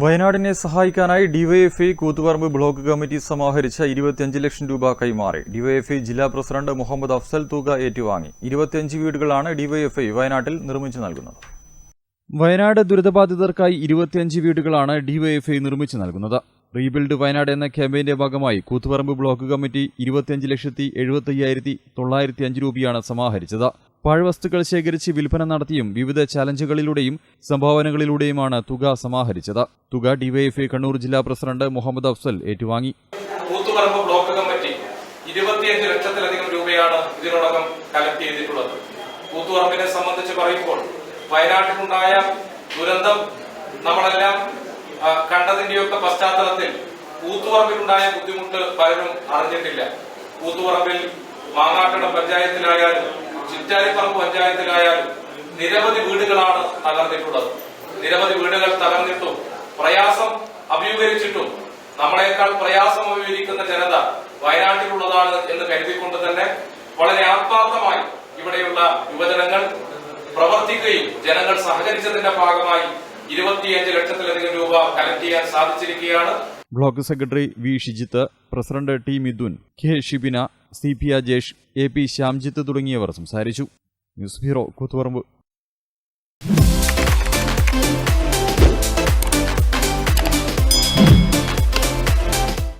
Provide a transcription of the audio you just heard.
വയനാടിനെ സഹായിക്കാനായി DYFI Koothuparamba block committee സമാഹരിച്ച ഇരുപത്തിയഞ്ച് ലക്ഷം രൂപ കൈമാറി. ഡിവൈഎഫ്ഐ ജില്ലാ പ്രസിഡന്റ് മുഹമ്മദ് അഫ്സൽ തുക ഏറ്റുവാങ്ങി. ഇരുപത്തിയഞ്ച് വീടുകളാണ് ഡിവൈഎഫ്ഐ വയനാട്ടിൽ നിർമ്മിച്ചു നൽകുന്നത്. വയനാട് ദുരിതബാധിതർക്കായി ഇരുപത്തിയഞ്ച് വീടുകളാണ് ഡിവൈഎഫ്ഐ നിർമ്മിച്ചു നൽകുന്നത്. റീബിൽഡ് വയനാട് എന്ന ക്യാമ്പയിന്റെ ഭാഗമായി കൂത്തുപറമ്പ് ബ്ലോക്ക് കമ്മിറ്റി ഇരുപത്തിയഞ്ച് ലക്ഷത്തി എഴുപത്തി അയ്യായിരത്തി തൊള്ളായിരത്തി അഞ്ച് രൂപയാണ് സമാഹരിച്ചത്. പാഴ്വസ്തുക്കൾ ശേഖരിച്ച് വിൽപ്പന നടത്തിയും വിവിധ ചലഞ്ചുകളിലൂടെയും സംഭാവനകളിലൂടെയുമാണ് തുക സമാഹരിച്ചത്. തുക ഡിവൈഎഫ്ഐ കണ്ണൂർ ജില്ലാ പ്രസിഡന്റ് മുഹമ്മദ് അഫ്സൽ ഏറ്റുവാങ്ങി. കൂത്തുപറമ്പ് ബ്ലോക്ക് കമ്മിറ്റി ഇരുപത്തിയഞ്ച് ലക്ഷത്തിലധികം രൂപയാണ് ഇതിനോടകം കളക്ട് ചെയ്തിട്ടുള്ളത്. കൂത്തുപറമ്പിനെ സംബന്ധിച്ച് പറയുമ്പോൾ വയനാട്ടിലുണ്ടായ ദുരന്തം നമ്മളെല്ലാം കണ്ടതിന്റെയൊക്കെ പശ്ചാത്തലത്തിൽ കൂത്തുപറമ്പിലുണ്ടായ ബുദ്ധിമുട്ട് പലരും അറിഞ്ഞിട്ടില്ല. കൂത്തുപറമ്പിൽ മാങ്ങാട്ടട പഞ്ചായത്തിലായാലും ചിറ്റാരിപ്പറമ്പ് പഞ്ചായത്തിലായാലും നിരവധി വീടുകളാണ് തകർന്നിട്ടുള്ളത്. നിരവധി വീടുകൾ തകർന്നിട്ടും പ്രയാസം അഭിമുഖീകരിച്ചിട്ടും നമ്മളെക്കാൾ പ്രയാസം അഭിമുഖീകരിക്കുന്ന ജനത വയനാട്ടിലുള്ളതാണ് എന്ന് കരുതിക്കൊണ്ട് തന്നെ വളരെ ആത്മാർത്ഥമായി ഇവിടെയുള്ള യുവജനങ്ങൾ പ്രവർത്തിക്കുകയും ജനങ്ങൾ സഹകരിച്ചതിന്റെ ഭാഗമായി ഇരുപത്തിയഞ്ച് ലക്ഷത്തിലധികം രൂപ കലക്ട് ചെയ്യാൻ സാധിച്ചിരിക്കുകയാണ്. Block secretary V Shijith president T Mithun K Shibina C P Ajesh A P Shyamjith തുടങ്ങിയവർ സംസാരിച്ചു. News bureau Koothuparamba.